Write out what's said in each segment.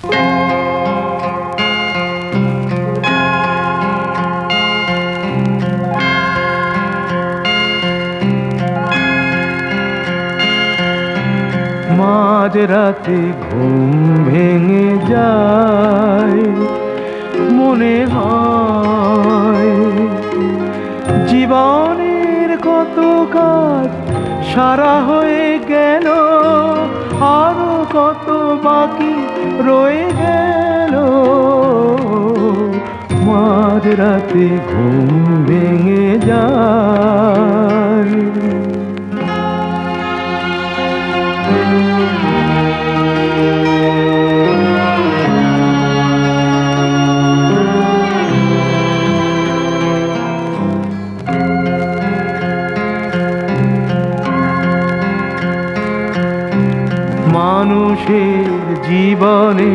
মাঝ রাতে ঘুম ভেঙে যায় মনে হয় জীবনের কত কাজ সারা হয়ে কত বাকি রয়ে গেল। মাঝ রাতে ঘুম ভেঙে যায়। মানুষের জীবনে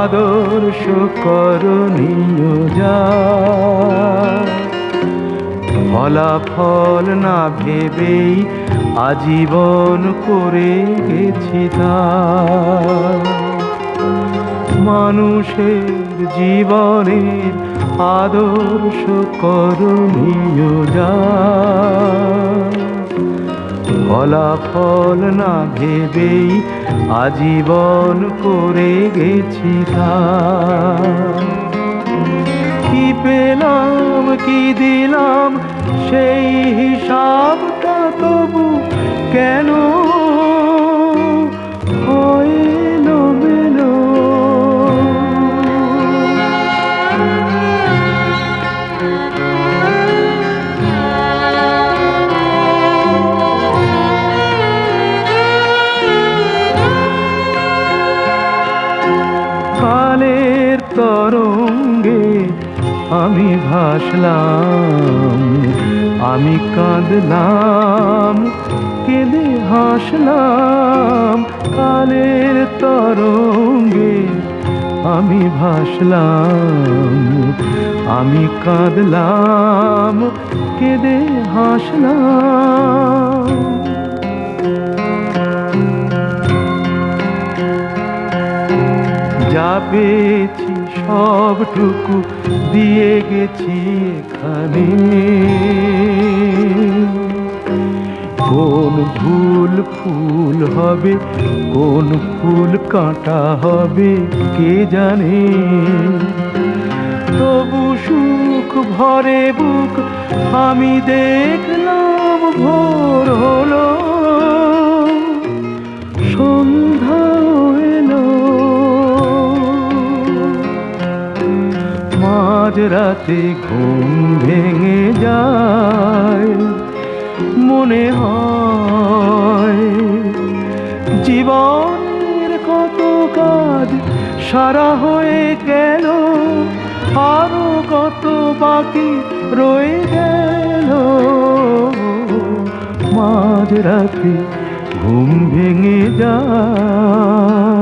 আদর্শ করণীয় যা। ফলাফল না ভেবেই আজীবন করে গেছি তা। মানুষের জীবনের আদর্শ করণীয় যা। ফলাফল না ভেবেই আজীবন করে গেছি তা কি পেলাম, কি দিলাম, সেই হিসাবটা তবু কেন তরঙ্গে আমি ভাসলাম, আমি কাঁদলাম, কেঁদে হাসলাম, কালের তরঙ্গে আমি ভাসলাম, আমি কাঁদলাম, কেঁদে হাসলাম। যা পেয়েছি সবটুকু দিয়ে গেছি এখানে। কোন ফুল ফুল হবে, কোন ফুল কাঁটা হবে, কে জানে? তবু সুখ ভরে বুক, আমি দেখলাম ভোর মাঝ রাতে ঘুম ভেঙে যায়। মনে হয় জীবনের কত কাজ সারা হয়ে গেল, আরও কত বাকি রয়ে গেল। মাঝ রাতে ঘুম ভেঙে যায়।